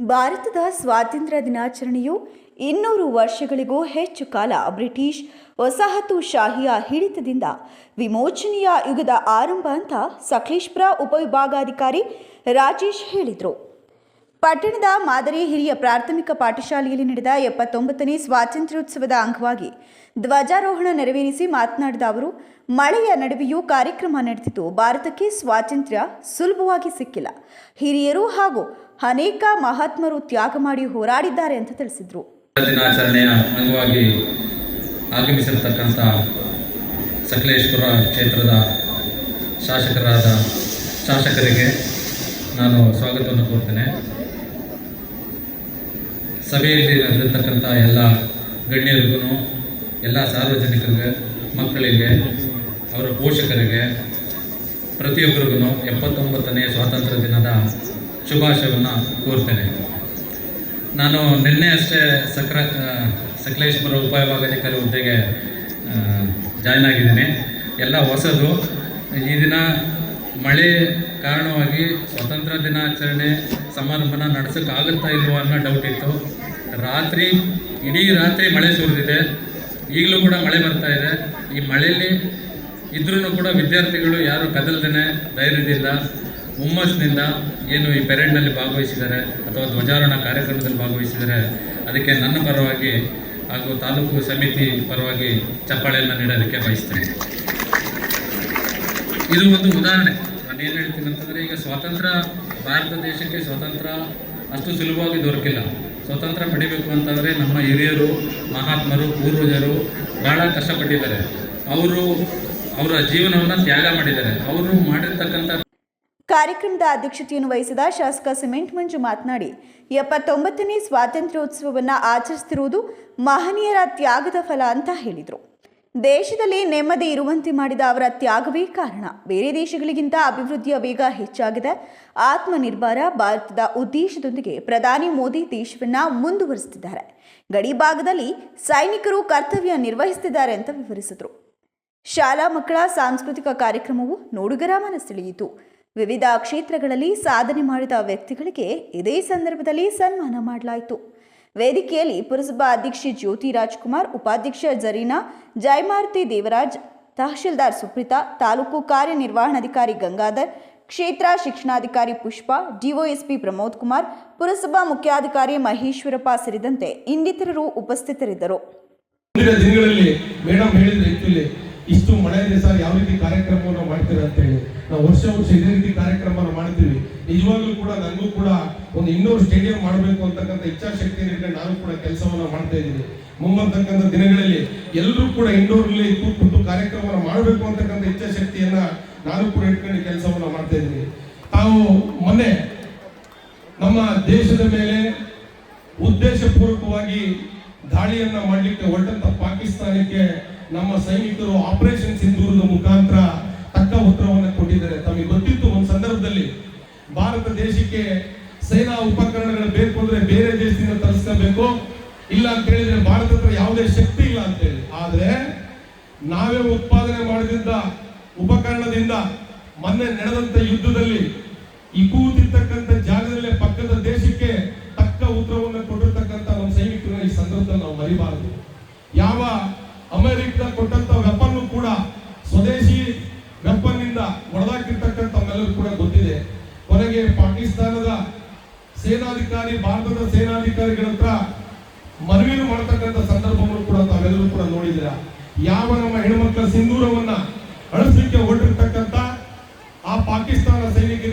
ಭಾರತದ ಸ್ವಾತಂತ್ರ್ಯ ದಿನಾಚರಣೆಯು ಇನ್ನೂರು ವರ್ಷಗಳಿಗೂ ಹೆಚ್ಚು ಕಾಲ ಬ್ರಿಟಿಷ್ ವಸಾಹತುಶಾಹಿಯ ಹಿಡಿತದಿಂದ ವಿಮೋಚನೆಯ ಯುಗದ ಆರಂಭ ಅಂತ ಸಕಲೇಶ್ಪುರ ಉಪವಿಭಾಗಾಧಿಕಾರಿ ರಾಜೇಶ್ ಹೇಳಿದರು. ಪಟ್ಟಣದ ಮಾದರಿ ಹಿರಿಯ ಪ್ರಾಥಮಿಕ ಪಾಠಶಾಲೆಯಲ್ಲಿ ನಡೆದ ಎಪ್ಪತ್ತೊಂಬತ್ತನೇ ಸ್ವಾತಂತ್ರ್ಯೋತ್ಸವದ ಅಂಗವಾಗಿ ಧ್ವಜಾರೋಹಣ ನೆರವೇರಿಸಿ ಮಾತನಾಡಿದ ಅವರು, ಮಳೆಯ ನಡುವೆಯೂ ಕಾರ್ಯಕ್ರಮ ನಡೆದಿದ್ದು ಭಾರತಕ್ಕೆ ಸ್ವಾತಂತ್ರ್ಯ ಸುಲಭವಾಗಿ ಸಿಕ್ಕಿಲ್ಲ. ಹಿರಿಯರು ಹಾಗೂ ಅನೇಕ ಮಹಾತ್ಮರು ತ್ಯಾಗ ಮಾಡಿ ಹೋರಾಡಿದ್ದಾರೆ ಅಂತ ತಿಳಿಸಿದರು. ದಿನಾಚರಣೆಯ ಅಂಗವಾಗಿ ಸಕಲೇಶ್ವರ ಕ್ಷೇತ್ರದ ಶಾಸಕರಾದ ಶಾಸಕರಿಗೆ ನಾನು ಸ್ವಾಗತವನ್ನು ಕೋರ್ತೇನೆ. ಸಭೆಯಲ್ಲಿ ನಡೆದಿರ್ತಕ್ಕಂಥ ಎಲ್ಲ ಗಣ್ಯರಿಗೂ, ಎಲ್ಲ ಸಾರ್ವಜನಿಕರಿಗೆ, ಮಕ್ಕಳಿಗೆ, ಅವರ ಪೋಷಕರಿಗೆ, ಪ್ರತಿಯೊಬ್ಬರಿಗೂ ಎಪ್ಪತ್ತೊಂಬತ್ತನೇ ಸ್ವಾತಂತ್ರ್ಯ ದಿನದ ಶುಭಾಶಯವನ್ನು ಕೋರ್ತೇನೆ. ನಾನು ನಿನ್ನೆ ಅಷ್ಟೇ ಸಕ್ರ ಸಕಲೇಶ್ವರ ಉಪವಿಭಾಗಾಧಿಕಾರಿ ಹುದ್ದೆಗೆ ಜಾಯ್ನ್ ಆಗಿದ್ದೀನಿ. ಎಲ್ಲ ಹೊಸದು. ಈ ದಿನ ಮಳೆ ಕಾರಣವಾಗಿ ಸ್ವಾತಂತ್ರ್ಯ ದಿನಾಚರಣೆ ಸಮಾರಂಭನ ನಡೆಸೋಕ್ಕಾಗುತ್ತಾ ಇಲ್ವೋ ಅನ್ನೋ ಡೌಟ್ ಇತ್ತು. ರಾತ್ರಿ, ಇಡೀ ರಾತ್ರಿ ಮಳೆ ಸುರಿದಿದೆ. ಈಗಲೂ ಕೂಡ ಮಳೆ ಬರ್ತಾ ಇದೆ. ಈ ಮಳೆಯಲ್ಲಿ ಇದ್ರೂ ಕೂಡ ವಿದ್ಯಾರ್ಥಿಗಳು ಯಾರು ಕದಲ್ದೇ ಧೈರ್ಯದಿಂದ, ಹುಮ್ಮಸ್ಸಿನಿಂದ ಏನು ಈ ಪೆರೇಡ್ನಲ್ಲಿ ಭಾಗವಹಿಸಿದ್ದಾರೆ ಅಥವಾ ಧ್ವಜಾರೋಹಣ ಕಾರ್ಯಕ್ರಮದಲ್ಲಿ ಭಾಗವಹಿಸಿದ್ದಾರೆ, ಅದಕ್ಕೆ ನನ್ನ ಪರವಾಗಿ ಹಾಗೂ ತಾಲೂಕು ಸಮಿತಿ ಪರವಾಗಿ ಚಪ್ಪಾಳೆಯನ್ನು ನೀಡೋದಕ್ಕೆ ಬಯಸ್ತೇನೆ. ಇದು ಒಂದು ಉದಾಹರಣೆ. ನಾನು ಏನು ಹೇಳ್ತೀನಿ ಅಂತಂದರೆ ಈಗ ಸ್ವಾತಂತ್ರ್ಯ, ಭಾರತ ದೇಶಕ್ಕೆ ಸ್ವಾತಂತ್ರ್ಯ ಅಷ್ಟು ಸುಲಭವಾಗಿ ದೊರಕಿಲ್ಲ. ಸ್ವಾತಂತ್ರ್ಯ ಪಡಿಬೇಕು ಅಂತಂದರೆ ನಮ್ಮ ಹಿರಿಯರು, ಮಹಾತ್ಮರು, ಪೂರ್ವಜರು ಭಾಳ ಕಷ್ಟಪಟ್ಟಿದ್ದಾರೆ. ಅವರು ಅವರ ಜೀವನವನ್ನು ತ್ಯಾಗ ಮಾಡಿದ್ದಾರೆ. ಅವರು ಮಾಡಿರ್ತಕ್ಕಂಥ ಕಾರ್ಯಕ್ರಮದ ಅಧ್ಯಕ್ಷತೆಯನ್ನು ವಹಿಸಿದ ಶಾಸಕ ಸಿಮೆಂಟ್ ಮಂಜು ಮಾತನಾಡಿ, ಎಪ್ಪತ್ತೊಂಬತ್ತನೇ ಸ್ವಾತಂತ್ರ್ಯೋತ್ಸವವನ್ನು ಆಚರಿಸುತ್ತಿರುವುದು ಮಹನೀಯರ ತ್ಯಾಗದ ಫಲ ಅಂತ ಹೇಳಿದರು. ದೇಶದಲ್ಲಿ ನೆಮ್ಮದಿ ಇರುವಂತೆ ಮಾಡಿದ ಅವರ ತ್ಯಾಗವೇ ಕಾರಣ. ಬೇರೆ ದೇಶಗಳಿಗಿಂತ ಅಭಿವೃದ್ಧಿಯ ವೇಗ ಹೆಚ್ಚಾಗಿದೆ. ಆತ್ಮನಿರ್ಭರ ಭಾರತದ ಉದ್ದೇಶದೊಂದಿಗೆ ಪ್ರಧಾನಿ ಮೋದಿ ದೇಶವನ್ನು ಮುಂದುವರಿಸುತ್ತಿದ್ದಾರೆ. ಗಡಿ ಭಾಗದಲ್ಲಿ ಸೈನಿಕರು ಕರ್ತವ್ಯ ನಿರ್ವಹಿಸುತ್ತಿದ್ದಾರೆ ಅಂತ ವಿವರಿಸಿದರು. ಶಾಲಾ ಮಕ್ಕಳ ಸಾಂಸ್ಕೃತಿಕ ಕಾರ್ಯಕ್ರಮವು ನೋಡುಗರ ಮನಸ್ಸೆಳೆಯಿತು. ವಿವಿಧ ಕ್ಷೇತ್ರಗಳಲ್ಲಿ ಸಾಧನೆ ಮಾಡಿದ ವ್ಯಕ್ತಿಗಳಿಗೆ ಇದೇ ಸಂದರ್ಭದಲ್ಲಿ ಸನ್ಮಾನ ಮಾಡಲಾಯಿತು. ವೇದಿಕೆಯಲ್ಲಿ ಪುರಸಭಾ ಅಧ್ಯಕ್ಷೆ ಜ್ಯೋತಿ ರಾಜ್ಕುಮಾರ್, ಉಪಾಧ್ಯಕ್ಷ ಜರೀನಾ, ಜಯಮಾರುತಿ ದೇವರಾಜ್, ತಹಶೀಲ್ದಾರ್ ಸುಪ್ರೀತಾ, ತಾಲೂಕು ಕಾರ್ಯನಿರ್ವಹಣಾಧಿಕಾರಿ ಗಂಗಾಧರ್, ಕ್ಷೇತ್ರ ಶಿಕ್ಷಣಾಧಿಕಾರಿ ಪುಷ್ಪ ಡಿಒಎಸ್ಪಿ ಪ್ರಮೋದ್ ಕುಮಾರ್, ಪುರಸಭಾ ಮುಖ್ಯಾಧಿಕಾರಿ ಮಹೇಶ್ವರಪ್ಪ ಸೇರಿದಂತೆ ಇನ್ನಿತರರು ಉಪಸ್ಥಿತರಿದ್ದರು. ಮುಂದಿನ ದಿನಗಳಲ್ಲಿ ಮೇಡಮ್ ಆಕ್ಚುಲಿ ಇಷ್ಟು ಮಳೆ ಯಾವ ರೀತಿ ಕಾರ್ಯಕ್ರಮವನ್ನು ಮಾಡ್ತೀರಾ ಅಂತ ಹೇಳಿ ನಾವು ವರ್ಷ ರೀತಿ ಕಾರ್ಯಕ್ರಮನ ಮಾಡ್ತೀವಿ ನಿಜವಾಗ್ಲೂ ಕೂಡ ನನಗೂ ಕೂಡ ಒಂದು ಇನ್ನೂರು ಸ್ಟೇಡಿಯಂ ಮಾಡಬೇಕು ಅಂತಕ್ಕಂಥ ಇಚ್ಛಾಶಕ್ತಿ ಇಟ್ಕೊಂಡು ನಾನು ಕೂಡ ಕೆಲಸವನ್ನ ಮಾಡ್ತಾ ಇದ್ದೀನಿ. ಮುಂಬರ್ತಕ್ಕಂಥ ದಿನಗಳಲ್ಲಿ ಎಲ್ಲರೂ ಕೂಡ ಇಂಡೋರ್ನಲ್ಲಿ ಕೂತ್ಬಿಟ್ಟು ಕಾರ್ಯಕ್ರಮವನ್ನು ಮಾಡಬೇಕು ಅಂತಕ್ಕಂಥ ಇಚ್ಛಾಶಕ್ತಿಯನ್ನ ನಾನು ಕೂಡ ಇಟ್ಕೊಂಡು ಕೆಲಸವನ್ನ ಮಾಡ್ತಾ ಇದ್ದೀನಿ. ತಾವು ಮೊನ್ನೆ ನಮ್ಮ ದೇಶದ ಮೇಲೆ ಉದ್ದೇಶಪೂರ್ವಕವಾಗಿ ದಾಳಿಯನ್ನ ಮಾಡಲಿಕ್ಕೆ ಹೊರಟಂತ ಪಾಕಿಸ್ತಾನಕ್ಕೆ ನಮ್ಮ ಸೈನಿಕರು ಆಪರೇಷನ್ ಸಿಂಧೂರದ ಮುಖಾಂತರ ತಕ್ಕ ಉತ್ತರವನ್ನು ಕೊಟ್ಟಿದ್ದಾರೆ. ತಮಗೆ ಗೊತ್ತಿತ್ತು ಒಂದು ಸಂದರ್ಭದಲ್ಲಿ ಭಾರತ ದೇಶಕ್ಕೆ ಸೇನಾ ಉಪಕರಣಗಳು ಬೇಕು ಅಂದ್ರೆ ಬೇರೆ ದೇಶದಿಂದ ತರಿಸ್ಕೋಬೇಕು. ಇಲ್ಲ ಅಂತ ಹೇಳಿದ್ರೆ ಭಾರತ ಹತ್ರ ಯಾವುದೇ ಶಕ್ತಿ ಇಲ್ಲ ಅಂತ ಹೇಳಿ. ಆದ್ರೆ ನಾವೇ ಉತ್ಪಾದನೆ ಮಾಡಿದಂತ ಉಪಕರಣದಿಂದ ಮೊನ್ನೆ ನಡೆದಂತ ಯುದ್ಧದಲ್ಲಿ ಈ ಕೂತಿರ್ತಕ್ಕಂಥ ಜಾಗದಲ್ಲೇ ಪಕ್ಕದ ದೇಶಕ್ಕೆ ತಕ್ಕ ಉತ್ತರವನ್ನು ಕೊಟ್ಟಿರ್ತಕ್ಕಂಥ ನಮ್ಮ ಸೈನಿಕರನ್ನ ಈ ಸಂದರ್ಭದಲ್ಲಿ ನಾವು ಮರಿಬಾರದು. ಯಾವ ಅಮೆರಿಕದ ಕೊಟ್ಟಂತ ವೆಪನ್ ಕೂಡ ಸ್ವದೇಶಿ ವೆಪನ್ ಇಂದ ಕೂಡ ಗೊತ್ತಿದೆ. ಕೊನೆಗೆ ಪಾಕಿಸ್ತಾನದ ಸೇನಾಧಿಕಾರಿ, ಭಾರತದ ಸೇನಾಧಿಕಾರಿಗಳ ಹತ್ರ ಮನವಿಯನ್ನು ಮಾಡತಕ್ಕಂಥ ಸಂದರ್ಭವನ್ನು ಕೂಡ ತಾವೆಲ್ಲರೂ ಕೂಡ ನೋಡಿದಿರ ಯಾವ ನಮ್ಮ ಹೆಣ್ಮಕ್ಳ ಸಿಂಧೂರವನ್ನ